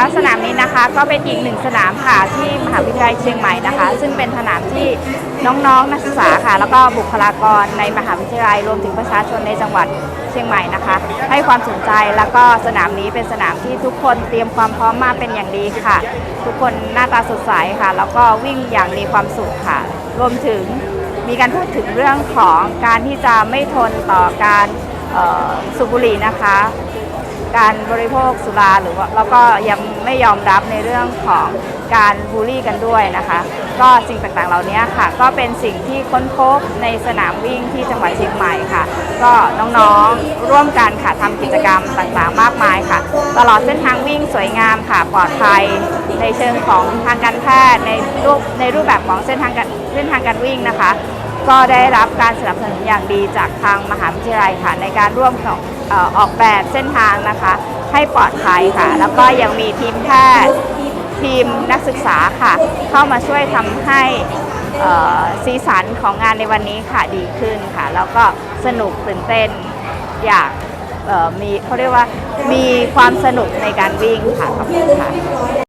และสนามนี้นะคะก็เป็นอีกหนึ่งสนามค่ะที่มหาวิทยาลัยเชียงใหม่นะคะ ซึ่งเป็นสนามที่น้องๆนักศึกษาค่ะ แล้วก็บุคลากรในมหาวิทยาลัยรวมถึงประชาชนในจังหวัดเชียงใหม่นะคะ ให้ความสนใจแล้วก็สนามนี้เป็นสนามที่ทุกคนเตรียมความพร้อมมาเป็นอย่างดีค่ะ ทุกคนหน้าตาสดใสค่ะ แล้วก็วิ่งอย่างมีความสุขค่ะ รวมถึงมีการพูดถึงเรื่องของการที่จะไม่ทนต่อการสูบบุหรี่นะคะ การบริโภคสุราหรือว่าแล้วก็ยังไม่ยอมรับในเรื่องของการบูลลี่กันด้วยนะคะ ก็สิ่งต่างๆเหล่านี้ค่ะ ก็เป็นสิ่งที่ค้นพบในสนามวิ่งที่จังหวัดเชียงใหม่ค่ะ ก็น้องๆร่วมกันค่ะทำกิจกรรมต่างๆ มากมายค่ะ ตลอดเส้นทางวิ่งสวยงามค่ะปลอดภัยในเชิงของทางการแพทย์ในรูปในรูปแบบของเส้นทางการเส้นทางการวิ่งนะคะ ก็ได้รับการสนับสนุนอย่างดีจากทางมหาวิทยาลัยค่ะในการร่วมอออกแบบเส้นทางนะคะ ให้ปลอดภัยค่ะ แล้วก็ยังมีทีมแพทย์ทีมนักศึกษาค่ะ เข้ามาช่วยทำให้สีสันของงานในวันนี้ค่ะดีขึ้นค่ะ แล้วก็สนุกตื่นเต้นอยากมีเขาเรียกว่ามีความสนุกในการวิ่งค่ะขอบคุณค่ะ